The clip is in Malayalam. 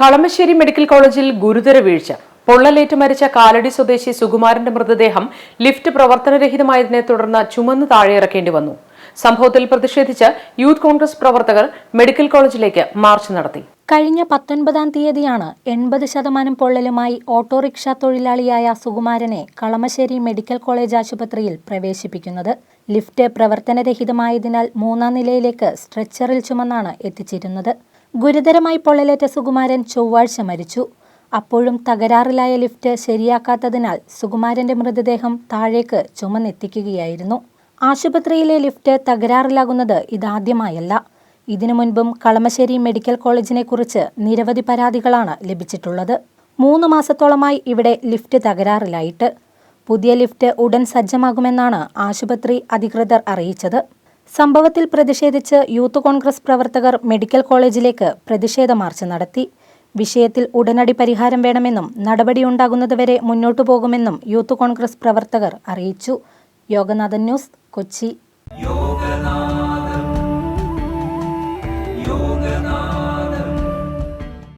കളമശ്ശേരി മെഡിക്കൽ കോളേജിൽ ഗുരുതര വീഴ്ച. പൊള്ളലേറ്റ് മരിച്ച കാലടി സ്വദേശി സുകുമാരന്റെ മൃതദേഹം ലിഫ്റ്റ് പ്രവർത്തനരഹിതമായതിനെ തുടർന്ന് ചുമന്ന് താഴെയിറക്കേണ്ടി വന്നു. സംഭവത്തിൽ പ്രതിഷേധിച്ച് യൂത്ത് കോൺഗ്രസ് പ്രവർത്തകർ മെഡിക്കൽ കോളേജിലേക്ക് മാർച്ച് നടത്തി. കഴിഞ്ഞ പത്തൊൻപതാം തീയതിയാണ് എൺപത് ശതമാനം പൊള്ളലുമായി ഓട്ടോറിക്ഷ തൊഴിലാളിയായ സുകുമാരനെ കളമശ്ശേരി മെഡിക്കൽ കോളേജ് ആശുപത്രിയിൽ പ്രവേശിപ്പിക്കുന്നത്. ലിഫ്റ്റ് പ്രവർത്തനരഹിതമായതിനാൽ മൂന്നാം നിലയിലേക്ക് സ്ട്രെച്ചറിൽ ചുമന്നാണ് എത്തിച്ചിരുന്നത്. ഗുരുതരമായി പൊള്ളലേറ്റ സുകുമാരൻ ചൊവ്വാഴ്ച മരിച്ചു. അപ്പോഴും തകരാറിലായ ലിഫ്റ്റ് ശരിയാക്കാത്തതിനാൽ സുകുമാരന്റെ മൃതദേഹം താഴേക്ക് ചുമന്നെത്തിക്കുകയായിരുന്നു. ആശുപത്രിയിലെ ലിഫ്റ്റ് തകരാറിലാകുന്നത് ഇതാദ്യമായല്ല. ഇതിനു മുൻപും കളമശ്ശേരി മെഡിക്കൽ കോളേജിനെ കുറിച്ച് നിരവധി പരാതികളാണ് ലഭിച്ചിട്ടുള്ളത്. മൂന്ന് മാസത്തോളമായി ഇവിടെ ലിഫ്റ്റ് തകരാറിലായിട്ട്. പുതിയ ലിഫ്റ്റ് ഉടൻ സജ്ജമാകുമെന്നാണ് ആശുപത്രി അധികൃതർ അറിയിച്ചത്. സംഭവത്തിൽ പ്രതിഷേധിച്ച് യൂത്ത് കോൺഗ്രസ് പ്രവർത്തകർ മെഡിക്കൽ കോളേജിലേക്ക് പ്രതിഷേധ മാർച്ച് നടത്തി. വിഷയത്തിൽ ഉടനടി പരിഹാരം വേണമെന്നും നടപടിയുണ്ടാകുന്നതുവരെ മുന്നോട്ടു പോകുമെന്നും യൂത്ത് കോൺഗ്രസ് പ്രവർത്തകർ അറിയിച്ചു. യോഗനാഥൻ ന്യൂസ് കൊച്ചി.